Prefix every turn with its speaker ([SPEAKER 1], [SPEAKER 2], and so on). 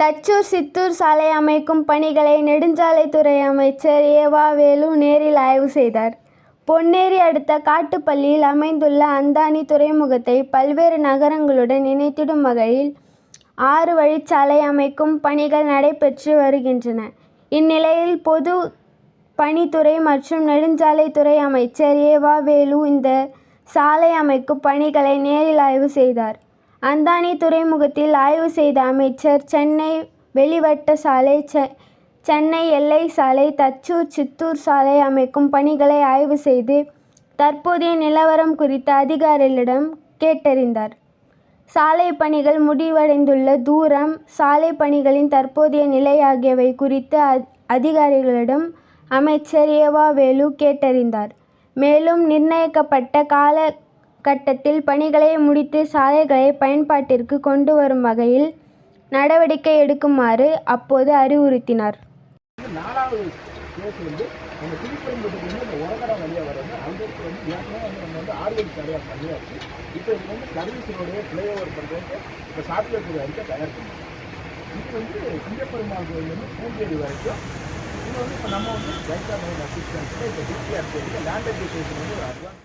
[SPEAKER 1] தச்சூர் சித்தூர் சாலை அமைக்கும் பணிகளை நெடுஞ்சாலைத்துறை அமைச்சர் ஏவா வேலு நேரில் ஆய்வு செய்தார். பொன்னேரி அடுத்த காட்டுப்பள்ளியில் அமைந்துள்ள அந்தாணி துறைமுகத்தை பல்வேறு நகரங்களுடன் இணைத்திடும் வகையில் ஆறு வழிச்சாலை அமைக்கும் பணிகள் நடைபெற்று வருகின்றன. இந்நிலையில் பொதுப்பணித்துறை மற்றும் நெடுஞ்சாலைத்துறை அமைச்சர் ஏவா வேலு இந்த சாலை அமைக்கும் பணிகளை நேரில் ஆய்வு செய்தார். அந்தாணி துறைமுகத்தில் ஆய்வு செய்த அமைச்சர் சென்னை வெளிவட்ட சாலை சென்னை எல்லை சாலை தச்சூர் சித்தூர் சாலை அமைக்கும் பணிகளை ஆய்வு செய்து தற்போதைய நிலவரம் குறித்து அதிகாரிகளிடம் கேட்டறிந்தார். சாலை பணிகள் முடிவடைந்துள்ள தூரம் சாலை பணிகளின் தற்போதைய நிலை ஆகியவை குறித்து அதிகாரிகளிடம் அமைச்சர் ஏவா வேலு கேட்டறிந்தார். மேலும் நிர்ணயிக்கப்பட்ட கால கட்டத்தில் பணிகளை முடித்து சாலைகளை பயன்பாட்டிற்கு கொண்டு வரும் வகையில் நடவடிக்கை எடுக்குமாறு அப்போது அறிவுறுத்தினார்.
[SPEAKER 2] வந்து வழியாக வர்றது வந்து ஏற்கனவே வந்து நம்ம வந்து சாலையாக பண்ணியாச்சு இப்போ இது வந்து சர்வீஸ் ஃப்ளைஓவர் பண்ணுறதுக்கு இப்போ சாஃப்ட்வேர் கூட தயார் இது வந்து சிங்கப்பெருமாள் பூஞ்சேரி வரைக்கும் இது வந்து இப்போ நம்ம வந்து ரைட் அசிஸ்டன்ஸில் இப்போ டிபிஆர் லேண்ட் அக்ரிகேஷன் வந்து ஒரு அட்வான்ஸ்